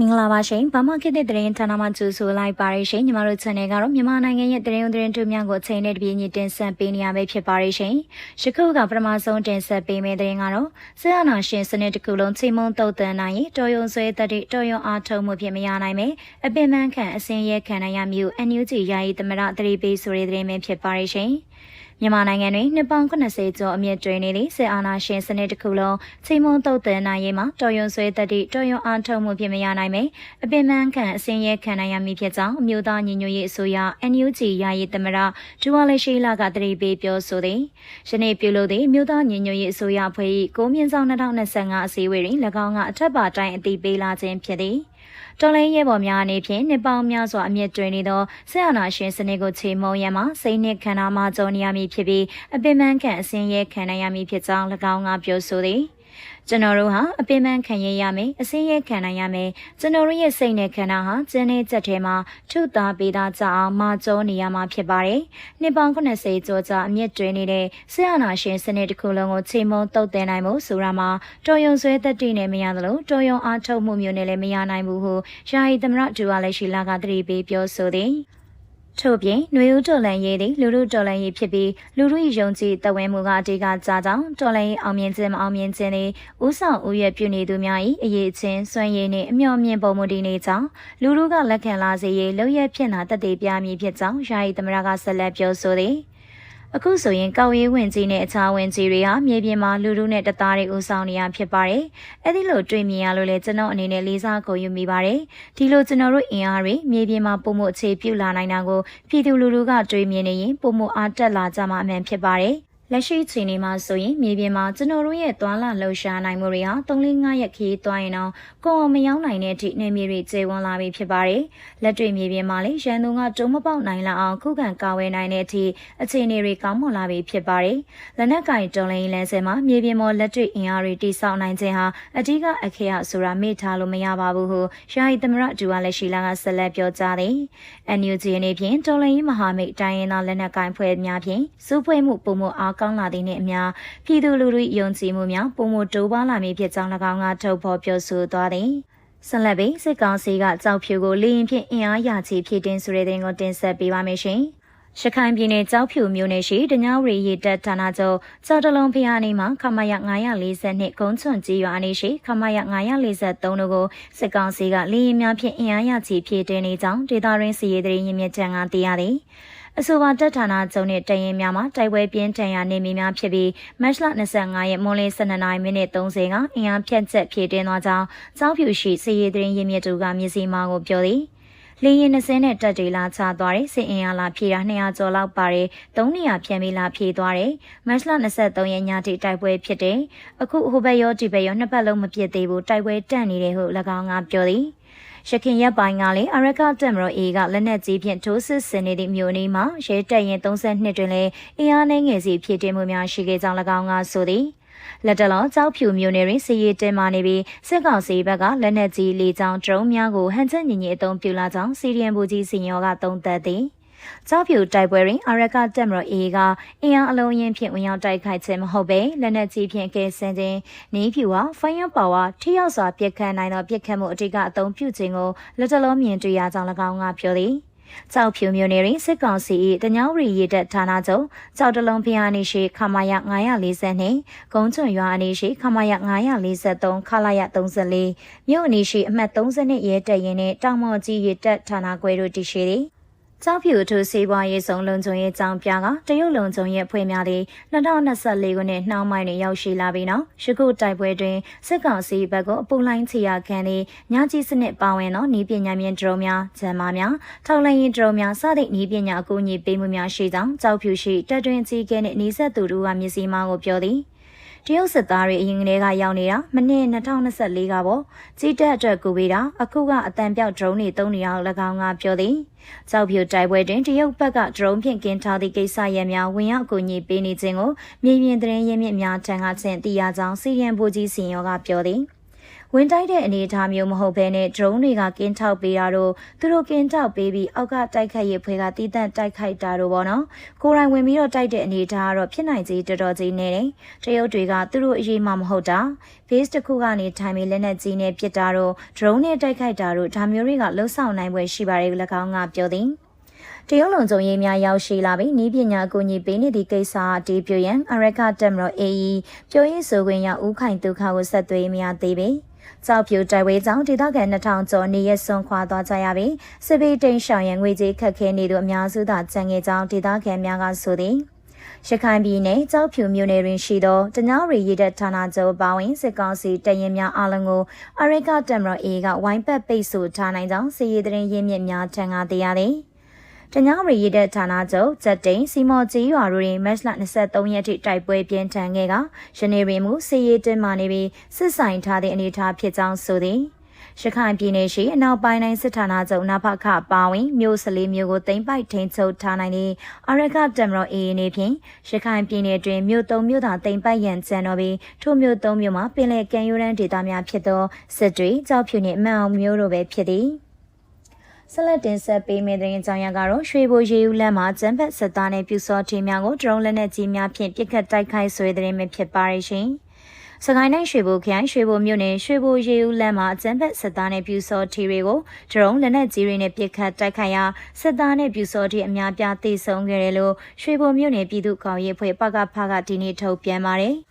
မင်္ဂလာပါရှင်။ဘာမှခေတ်တဲ့တရင်ဌာနမှကြိုဆိုလိုက်ပါရရှင်။ညီမတို့ channel ကတော့မြန်မာနိုင်ငံရဲ့တရင်တရင်တူများကိုအချိန်နဲ့တပြေးညီတင်ဆက်ပေးနေရမယ့်ဖြစ်ပါရရှင်။ယခုကပထမဆုံးတင်ဆက်ပေးမယ့်တရင်ကတော့ဆရာနာရှင်စနစ်တစ်ခုလုံးချိန်မုံတုတ်တန်နိုင်ရင်တော်ယုံဆွဲတတိတော်ယုံအားထုတ်မှုဖြစ်မရနိုင်မယ်။အပင်ပန်းခံအစင်းရဲခံနိုင်ရမျိုး NUG ယာယီသမရတတိပေးဆိုတဲ့တရင်ပဲဖြစ်ပါရရှင်။ မြန်မာနိုင်ငံတွင်နှစ်ပေါင်း80ကျော်အမြင့်တွင်နေသည့်စစ်အာဏာရှင်စနစ်တစ်ခုလုံးချိန်မုံတုတ်တဲ့နိုင်ရေးမှာတော်ရုံဆွဲတတိတော်ရုံအားထုတ်မှုဖြစ်မရနိုင်ပေအပင်ပန်းခံအစင်းရဲခံနိုင်ရမည်ဖြစ်ကြောင်းအမျိုးသားညီညွတ်ရေးအစိုးရ NUG ယာယီသမရဒူဝါလေရှိလာကတတိပေးပြောဆိုသည်ယနေ့ပြုလုပ်သည့်အမျိုးသားညီညွတ်ရေးအစိုးရအဖွဲ့၏ကိုမြင့်ဆောင်2025အစည်းအဝေးတွင်၎င်းကအထက်ပါတိုင်းအသိပေးလာခြင်းဖြစ်သည် တော်လိုင်းရဲဘော်များအနေဖြင့်နှစ်ပေါင်းများစွာအမြင့်တွင်နေသောဆက်အာဏာရှင်စနစ်ကိုချေမှုန်းရန်မှာစိတ်နှင့်ခန္ဓာမှကြုံနေရမည်ဖြစ်ပြီးအပင်ပန်းခံအစဉ်ရဲခံနိုင်ရမည်ဖြစ်ကြောင်း၎င်းကပြောဆိုသည်။ ကျွန်တော်တို့ဟာအပင်ပန်းခံရရမယ်အစင်းရဲခံနိုင်ရမယ်ကျွန်တော်တို့ရဲ့စိတ်နဲ့ခန္ဓာဟာကျင်းတဲ့ချက်ထဲမှာထုသားပေးသားကြအောင်မာကျိုးနေရမှာဖြစ်ပါတယ်နှစ်ပေါင်း80ကျော်ကြာအမြင့်တွင်နေတဲ့ဆရာနာရှင်စနစ်တစ်ခုလုံးကိုချိန်မုံတုတ်တင်နိုင်မှုဆိုတာမှာတော်ယုံဆွဲသက်တည်နေမရသလိုတော်ယုံအားထုတ်မှုမျိုးနဲ့လည်းမရနိုင်ဘူးဟုယာယီသမရဒူဝါလက်ရှိလာကတတိပေးပြောဆိုသည် ထို့ပြင်ຫນွေဦးတော်လန်ရေးသည်လူလူတော်လန်ရေးဖြစ်ပြီးလူလူယုံကြည်တဝဲမှုကအတေကကြားကြောင်းတော်လန်ရေးအောင်မြင်ခြင်းမအောင်မြင်ခြင်းသည်ဥဆောင်ဥရပြုနေသူများ၏အရေးချင်းစွမ်းရည်နှင့်အမျှော်မြင်ပုံမူတည်နေကြောင်းလူလူကလက်ခံလာစေရေးလုံရဖြစ်နာတည်တည်ပြမည်ဖြစ်ကြောင်းယာယီသမရကဆက်လက်ပြောဆိုသည် အခုဆိုရင်ကောက်ရေးဝင်ကြီးနဲ့အခြားဝင်ကြီးတွေဟာမြေပြင်မှာလူလူနဲ့တသားတွေဦးဆောင်နေရဖြစ်ပါတယ်။အဲဒီလိုတွေ့မြင်ရလို့လေကျွန်တော်အနေနဲ့လေးစားကိုယူမိပါတယ်။ဒီလိုကျွန်တော်တို့အင်အားတွေမြေပြင်မှာပုံမှုအခြေပြုလာနိုင်တာကိုပြည်သူလူထုကတွေ့မြင်နေရင်ပုံမှုအားတက်လာကြမှာအမှန်ဖြစ်ပါတယ်။ လက်ရှိချိန်နေမှာဆိုရင်မြေပြင်မှာကျွန်တော်တို့ရဲ့သွာလာလှုပ်ရှားနိုင်မှုတွေဟာ3-5ရက်ခီးသွားရင်တော့ကိုယ်မရောက်နိုင်တဲ့အထိနေမြေတွေကျေဝန်းလာပြီဖြစ်ပါတယ်။လက်တွေ့မြေပြင်မှာလည်းရန်သူကတုံးမပေါက်နိုင်လောက်အောင်ခုခံကာဝယ်နိုင်တဲ့အထိအခြေအနေတွေကောင်းမွန်လာပြီဖြစ်ပါတယ်။လက်နက်ကင်တုံးလင်းလန်းစဲမှာမြေပြင်ပေါ်လက်တွေ့အင်အားတွေတိစောက်နိုင်ခြင်းဟာအဓိကအခရာဆိုတာမေ့ထားလို့မရပါဘူးဟုယာယီသမရဒူဝါလက်ရှိလာကဆက်လက်ပြောကြားသည်။ NUG အနေဖြင့်တုံးလင်းမဟာမိတ်တိုင်းရင်းသားလက်နက်ကင်ဖွဲ့များဖြင့်စုဖွဲ့မှုပုံမှုအားကောင်းလာသည်နှင့်အမျှပြည်သူလူထုယုံကြည်မှုများပုံမတိုးပွားလာမည်ဖြစ်ကြောင်း၎င်းကထုတ်ဖော်ပြောဆိုသွားသည်ဆက်လက်ပြီးစစ်ကောင်စီကကြောက်ဖြူကိုလေရင်ဖြင့်အင်အားရချီဖြည့်တင်းဆိုတဲ့တင်ကိုတင်ဆက်ပေးပါမယ်ရှင်။ရခိုင်ပြည်နယ်ကြောက်ဖြူမြို့နယ်ရှိတညဝရီရေတပ်ဌာနချုပ်စောက်တလုံးဖျားနေမှာခမရ940နှစ်ဂုံးချွန်ကြီးရွာနေရှိခမရ943တို့ကိုစစ်ကောင်စီကလေရင်များဖြင့်အင်အားရချီဖြည့်တင်းနေကြောင်းဒေသရင်းစီရေးတရင်ရင်းမြစ်ချန်ကသိရသည်။ အဆိုပါတပ်ဌာနချုပ်နဲ့တရင်များမှာတိုက်ပွဲပြင်းထန်ရာနေမည်များဖြစ်ပြီးမတ်လ25ရက်မွန်လ12မိနစ်30ကအင်အားဖြတ်ချက်ဖြည့်တင်းသွားကြောင်းစောင်းဖြူရှိစီရီသတင်းရင်းမြစ်တူကမြစီမာကိုပြောသည်လင်းရင်20နဲ့တက်တေလာချသွားတဲ့စစ်အင်အားလာဖြည့်တာ200ကျော်လောက်ပါတယ်300ဖြန်ပြီးလာဖြည့်သွားတယ်မတ်လ23ရက်ညတိတိုက်ပွဲဖြစ်တယ်အခုဟိုဘက်ရောဒီဘက်ရောနှစ်ပတ်လုံးမပြစ်သေးဘူးတိုက်ပွဲတန့်နေတယ်ဟု၎င်းကပြောသည် ရခင်ရက်ပိုင်းကလည်းအရကတက်မရောအေကလက်နက်ကြီးဖြင့်ထိုးစစ်ဆင်နေသည့်မြို့နေမှာရဲတပ်ရင်32တွင်လည်းအင်အားနှဲငယ်စီဖြစ်တင်မှုများရှိခဲ့ကြောင်း၎င်းကဆိုသည်လက်တလောကြောက်ဖြူမျိုးနယ်တွင်စီရီတင်မာနေပြီးစစ်ကောင်စီဘက်ကလက်နက်ကြီးလေကြောင်းဒရုန်းများကိုဟန်ချက်ညင်ညင်အုံပြလာကြောင်းစီရီယန်ဘူကြီးစီညောကသုံးသပ်သည် ကြောက်ဖြူတိုက်ပွဲတွင်အာရကတက်မတော်အေကအင်အားအလုံးရင်ဖြင့်ဝင်ရောက်တိုက်ခိုက်ခြင်းမဟုတ်ဘဲလက်နက်ကြီးဖြင့်ကဲဆင်းခြင်းနီးဖြူဟာ fire power ထိရောက်စွာပြစ်ခတ်နိုင်သောပြစ်ခတ်မှုအတိကအသုံးပြုခြင်းကိုလက်တလုံးမြင်တွေ့ရကြောင်း၎င်းကပြောသည်ကြောက်ဖြူမျိုးနယ်တွင်စစ်ကောင်စီ၏တညောင်းရီရည်တက်ဌာနချုပ်ကြောက်တလုံးဖျားနေရှိခမာယ940နှင့်ဂုံးချွန်ရွာအနီးရှိခမာယ943ခလာယ34မြို့အနီးရှိအမှတ်32ရဲတပ်ရင်းနှင့်တောင်မော်ကြီးရည်တက်ဌာနခွဲတို့တည်ရှိသည် ကျောက်ဖြူထူစီးပွားရေးဆောင်လုံခြုံရေးကြောင်းပြကတရုတ်လုံခြုံရေးအဖွဲ့များသည်2024ခုနှစ်နှောင်းပိုင်းတွင်ရောက်ရှိလာပြီးနောက်ရှကုတိုက်ပွဲတွင်စစ်ကောင်စီဘက်ကိုအပူလိုင်းချီရခံသည့်ညကြီးစနစ်ပါဝင်သောဤပညာမြင့်ဒရုန်းများ၊ဂျမ်မာများ၊ထောက်လှမ်းရေးဒရုန်းများစသည့်ဤပညာအကူအညီပေးမှုများရှိကြောင်းကျောက်ဖြူရှိတပ်တွင်ကြီးကဲနှင့်ဤဆက်သူတို့ကမျက်စိမှောက်ကိုပြောသည်။ တရုတ်စစ်သားတွေအရင်ကတည်းကရောက်နေတာမနေ့2024ကပေါ့ကြီးတက်အတွက်ကူပေးတာအခုကအတန်ပြောက် drone တွေသုံးနေအောင်၎င်းကပြောသည်ကြောက်ဖြူတိုက်ပွဲတွင်တရုတ်ဘက်က drone ဖြင့်ကင်းထားသည့်ကိစ္စရပ်များဝင်ရောက်ကူညီပေးနေခြင်းကိုမြေပြင်သတင်းရင်းမြစ်များထံကချင်းသိရကြောင်းစီရီယန်ဘူကြီးစီယောကပြောသည် ဝင်တိုက်တဲ့အနေအထားမျိုးမဟုတ်ဘဲနဲ့ drone တွေကကင်းထောက်ပေးတာတို့သူတို့ကင်းထောက်ပေးပြီးအောက်ကတိုက်ခိုက်ရေးဖွဲ့ကတီးတန့်တိုက်ခိုက်တာတို့ပေါ့နော်ကိုယ်တိုင်ဝင်ပြီးတော့တိုက်တဲ့အနေအထားကတော့ဖြစ်နိုင်ကြီးတော်တော်ကြီးနေတယ်တရုတ်တွေကသူတို့အရေးမှမဟုတ်တာ base တစ်ခုကနေထိုင်ပြီးလက်နက်ကြီးနဲ့ပစ်တာတို့ drone နဲ့တိုက်ခိုက်တာတို့ဒါမျိုးတွေကလှုပ်ဆောင်နိုင်ပွဲရှိပါတယ်၎င်းကပြောသည်တရုတ်လုံခြုံရေးများရောက်ရှိလာပြီးဤပညာအကူအညီပေးနေသည့်ကိစ္စအတီးပြရန်အရကတက်မတော် AE ပြောရေးဆိုခွင့်ရဦးခိုင်ဒုက္ခကိုဆက်သွေးမရသေးပေ ကြောက်ပြူတိုက်ဝဲကြောင့်ဒေသခံ2000ကျော်နေရဆွန်ခွာသွားကြရပြီးစစ်ဘေးတိန်ရှောင်ရန်ငွေကြေးခက်ခဲနေသူအများစုသာကြံငယ်ကြောင်းဒေသခံများကဆိုသည်ရခိုင်ပြည်နယ်ကြောက်ဖြူမြို့နယ်တွင်ရှိသောတညရီရည်တဲ့ဌာနချုပ်ပါဝင်စစ်ကောင်စီတရင်များအလုံးကိုအရိကတမရအေကဝိုင်းပတ်ပိတ်ဆို့ထားနိုင်ကြောင်းစီရီသတင်းရင်းမြစ်များထံကသိရသည် တညရီရည်တဲ့ဌာနချုပ်ဇက်တိန်စီမော်ကြီးရွာတို့တွင်မတ်လ23ရက်ထိတိုက်ပွဲပြင်းထန်ခဲ့ကယနေ့တွင်မူစီရီတင်မာနေပြီးစစ်ဆိုင်ထားသည့်အနေအထားဖြစ်ကြောင်းဆိုသည်ရခိုင်ပြည်နယ်ရှိအနောက်ပိုင်းတိုင်းစစ်ဌာနချုပ်နဖခပါဝင်မြို့စလေးမြို့ကိုသိမ်းပိုက်ထိန်းချုပ်ထားနိုင်တဲ့အရကတမတော်အေးနေဖြင့်ရခိုင်ပြည်နယ်တွင်မြို့သုံးမြို့သာသိမ်းပိုက်ရန်ကြံတော်ပြီးထို့မြို့သုံးမြို့မှာပင်လယ်ကမ်းရိုးတန်းဒေသများဖြစ်သောစစ်တွေကြောက်ဖြူနှင့်အမှန်အောင်မြို့တို့ပဲဖြစ်သည် ဆက်လက်တင်ဆက်ပေးမယ့်တဲ့ကြောင်ရကတော့ရွှေဘိုရေဦးလမ်းမှာကျန်းဖက်စစ်သားနဲ့ပြူစောထင်းများကိုဒရုန်းလက်နက်ကြီးများဖြင့်ပစ်ခတ်တိုက်ခိုက်ဆွေးတဲ့မြဖြစ်ပါရရှင်။စကိုင်းတိုင်းရွှေဘိုခရိုင်ရွှေဘိုမြို့နယ်ရွှေဘိုရေဦးလမ်းမှာအကျန်းဖက်စစ်သားနဲ့ပြူစောထီတွေကိုဒရုန်းလက်နက်ကြီးတွေနဲ့ပစ်ခတ်တိုက်ခိုက်ရာစစ်သားနဲ့ပြူစောထီအများပြားသေဆုံးခဲ့တယ်လို့ရွှေဘိုမြို့နယ်ပြည်သူ့ကောင်ရေးဖွဲ့ပကဖကဒီနေ့ထုတ်ပြန်ပါတယ်။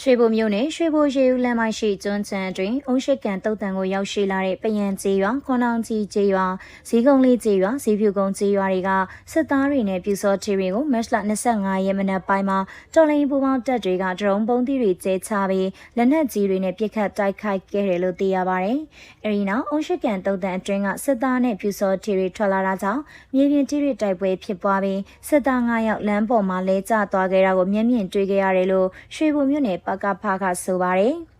ရွှေဘိုမြို့နယ်ရွှေဘိုရေဦးလမ်းမရှိကျွန်းချံအတွင်းအုံးရှိကန်တုတ်တန်ကိုရောက်ရှိလာတဲ့ပယံကြီးရွာခွန်အောင်ကြီးကြီးရွာဇီးကုန်းလေးကြီးရွာဇီးဖြူကုန်းကြီးရွာတွေကစစ်သားတွေနဲ့ပြူစောထီတွေကိုမတ်လ25ရက်မနက်ပိုင်းမှာတော်လိုင်းပူပေါင်းတပ်တွေကဒရုန်းပုံးသီးတွေကျဲချပြီးလက်နက်ကြီးတွေနဲ့ပစ်ခတ်တိုက်ခိုက်ခဲ့တယ်လို့သိရပါတယ်။အဲဒီနောက်အုံးရှိကန်တုတ်တန်အတွင်းကစစ်သားနဲ့ပြူစောထီတွေထွက်လာတာကြောင့်မြေပြင်ကြီးတွေတိုက်ပွဲဖြစ်ပွားပြီးစစ်သား9ယောက်လမ်းပေါ်မှာလဲကျသွားခဲ့တာကိုမျက်မြင်တွေ့ခဲ့ရတယ်လို့ရွှေဘိုမြို့နယ်ပကဖကဆိုပါတယ်။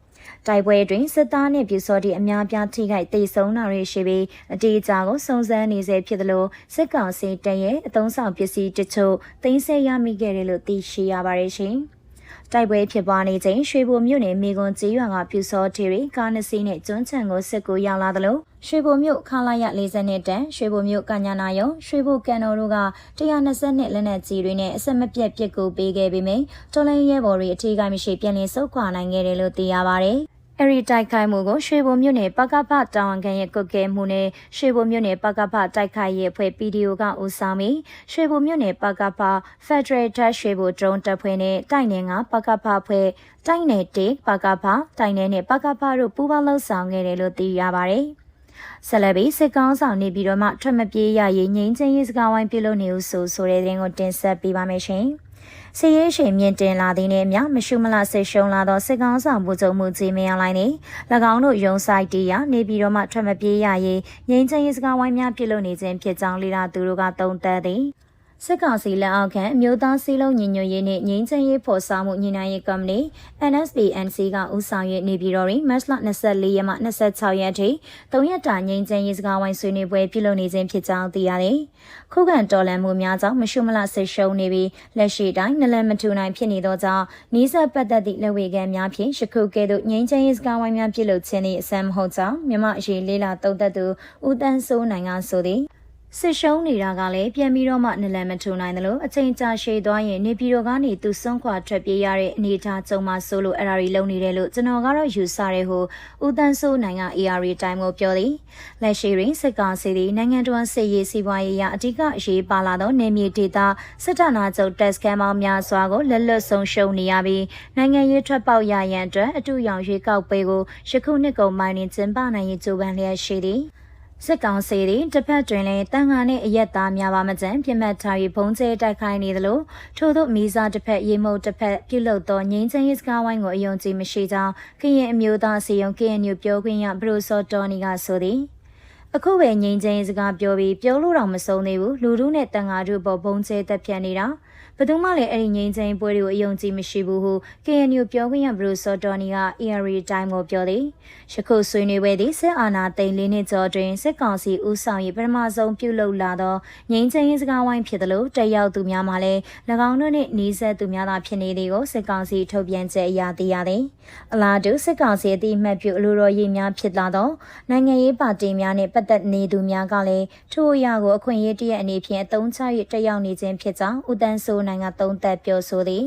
တိုက်ပွဲတွင်စစ်သားနှင့်ပြူစောတိအများပြားထိခိုက်ဒေဆုံးတာတွေရှိပြီးအတေးအကြကိုစုံစမ်းနေစေဖြစ်သလိုစစ်ကောင်စီတပ်ရဲ့အုံဆောင်ပစ္စည်းတချို့တင်ဆက်ရမိခဲ့တယ်လို့သိရှိရပါတယ်ရှင်။ တိုက်ပွဲဖြစ်ပွားနေချိန်ရွှေဘိုမြို့နယ်မိကွန်ကျေးရွာကပြူစောထီရီကားနှစ်စီးနဲ့ကျွန်းချံကိုစစ်ကူရောက်လာသလိုရွှေဘိုမြို့ခလာရ40နှစ်တန်ရွှေဘိုမြို့ကညာနာယုံရွှေဘိုကန်တော်တို့က120နှစ်လက်နက်ကြီးတွေနဲ့အဆက်မပြတ်ပစ်ကူပေးခဲ့ပြီးမြတော်လိုင်းရဲဘော်တွေအထီးကိုင်းမရှိပြန်လည်ဆုတ်ခွာနိုင်ခဲ့တယ်လို့သိရပါဗျ။ အဲဒီတိုက်ခိုက်မှုကိုရွှေဘုံမြို့နယ်ပကဖတာဝန်ခံရဲ့ကုတ်ကဲမှုနဲ့ရွှေဘုံမြို့နယ်ပကဖတိုက်ခိုက်ရေးအဖွဲ့ PDO ကဦးဆောင်ပြီးရွှေဘုံမြို့နယ်ပကဖ Federal Dash ရွှေဘုံ drone တပ်ဖွဲ့နဲ့တိုက်နယ်ကပကဖဖွဲ့တိုက်နယ်တေပကဖတိုက်နယ်နဲ့ပကဖတို့ပူးပေါင်းလှုပ်ဆောင်ခဲ့တယ်လို့သိရပါတယ်။ဆက်လက်ပြီးစစ်ကောင်းဆောင်နေပြီးတော့မှထွက်မပြေးရရေးငိမ့်ချင်းရေးစကားဝိုင်းပြုလုပ်နေဦးဆိုဆိုတဲ့တဲ့ကိုတင်ဆက်ပေးပါမယ်ရှင်။ စစ်ရေးရှိန်မြင့်တင်လာသည်နှင့်အမျှမရှုမလဆစ်ရှုံလာသောစစ်ကောင်းဆောင်မှုချုပ်မှုကြီးမင်းအောင်လိုင်းနှင့်၎င်းတို့ရုံဆိုင်တီးရာနေပြည်တော်မှထွက်မပြေးရရေးငြိမ်းချမ်းရေးစကားဝိုင်းများပြုလုပ်နေခြင်းဖြစ်ကြောင်းလေ့လာသူတို့ကသုံးသပ်သည် စစ်ကောင်စီလက်အောက်ခံအမျိုးသားစီးလုံးညီညွတ်ရေးနှင့်ငြိမ်းချမ်းရေးဖော်ဆောင်မှုညီနိုင်ရေးကော်မတီ NSPNC ကဦးဆောင်၍နေပြည်တော်တွင်မတ်လ24ရက်မှ26ရက်ထိ၃ရက်တာငြိမ်းချမ်းရေးစကားဝိုင်းဆွေးနွေးပွဲပြုလုပ်နေခြင်းဖြစ်ကြောင်းသိရသည်။ခုခံတော်လှန်မှုများကြောင့်မရှုမလဆစ်ရှုံးနေပြီးလက်ရှိတိုင်းနလန်မထူနိုင်ဖြစ်နေသောကြောင့်နီးစပ်ပတ်သက်သည့်လက်ဝေခံများဖြင့်ယခုကဲ့သို့ငြိမ်းချမ်းရေးစကားဝိုင်းများပြုလုပ်ခြင်း၏အစမ်းမဟုတ်ကြောင်းမြမအရေးလေးလာတုံ့သက်သူဦးတန်းစိုးနိုင်ကဆိုသည် စစ်ရှုံးနေတာကလည်းပြန်ပြီးတော့မှနလန်မထူနိုင်တယ်လို့အချိန်ကြာရှည်သွားရင်နေပြည်တော်ကနေသူစွန့်ခွာထွက်ပြေးရတဲ့အနေအထားကြုံမှဆိုလို့အဲ့ဒါတွေလုံနေတယ်လို့ကျွန်တော်ကတော့ယူဆရဲဟုဦးတန်းစိုးနိုင်က AR တိုင်းကိုပြောသည်လက်ရှိတွင်စစ်ကောင်စီသည်နိုင်ငံတော်စစ်ရေးစီးပွားရေးအရအဓိကအရေးပါလာသောနေမြေဒေသစစ်တပ်နာချုပ်တက်စကန်ပေါင်းများစွာကိုလက်လွတ်ဆုံးရှုံးနေရပြီးနိုင်ငံရေးထွက်ပေါက်ရရန်အတွက်အတူရောင်ရွေးကောက်ပွဲကိုယခုနှစ်ကုန်ပိုင်းတွင်ကျင်းပနိုင်ရေးကြိုးပမ်းလျက်ရှိသည် စစ်ကောင်စီတွေတစ်ဖက်တွင်လည်းတန်ခါနဲ့အရက်သားများပါမကြမ်းပြစ်မှတ်ထား၍ဘုံကျဲတိုက်ခိုင်းနေသလိုထို့သောမိစားတစ်ဖက်ရေမုတ်တစ်ဖက်ပြုလုပ်သောငြိမ်းချမ်းရေးစကားဝိုင်းကိုအယုံကြည်မရှိကြောင်းကရင်အမျိုးသားစီယုံ KNU ပြောခွင့်ရဘရိုစောတော်နီကဆိုသည် အခုပဲငြိမ်းချမ်းရေးစကားပြောပြီးပြောလို့တော့မဆုံးသေးဘူးလူတို့နဲ့တန်ဃာတို့ပေါ်ဘုံကျဲတက်ပြတ်နေတာဘယ်သူမှလည်းအဲ့ဒီငြိမ်းချမ်းရေးပွဲတွေကိုအယုံကြည်မရှိဘူးဟု KNU ပြောခွင့်ရဘရူစောတော်နီက ARA Time ကိုပြောသည်ယခုဆွေးနွေးပွဲသည်စစ်အာဏာသိမ်းလေးနှစ်ကျော်တွင်စစ်ကောင်စီဦးဆောင်ရေးပထမဆုံးပြုလုပ်လာသောငြိမ်းချမ်းရေးစကားဝိုင်းဖြစ်သလိုတက်ရောက်သူများမှလည်း၎င်းတို့နှင့်နှီးဆက်သူများသာဖြစ်နေသည်ကိုစစ်ကောင်စီထုတ်ပြန်ချက်အရသိရသည်အလားတူစစ်ကောင်စီအသည့်အမှတ်ပြုအလိုတော်ရေးများဖြစ်လာသောနိုင်ငံရေးပါတီများနှင့်ပတ်သက်နေသူများကလည်းထိုအရာကိုအခွင့်အရေးတရအနေဖြင့်အသုံးချ၍တက်ရောက်နေခြင်းဖြစ်ကြောင်းဦးတန်းစိုးနိုင်ကသုံးသပ်ပြောဆိုသည်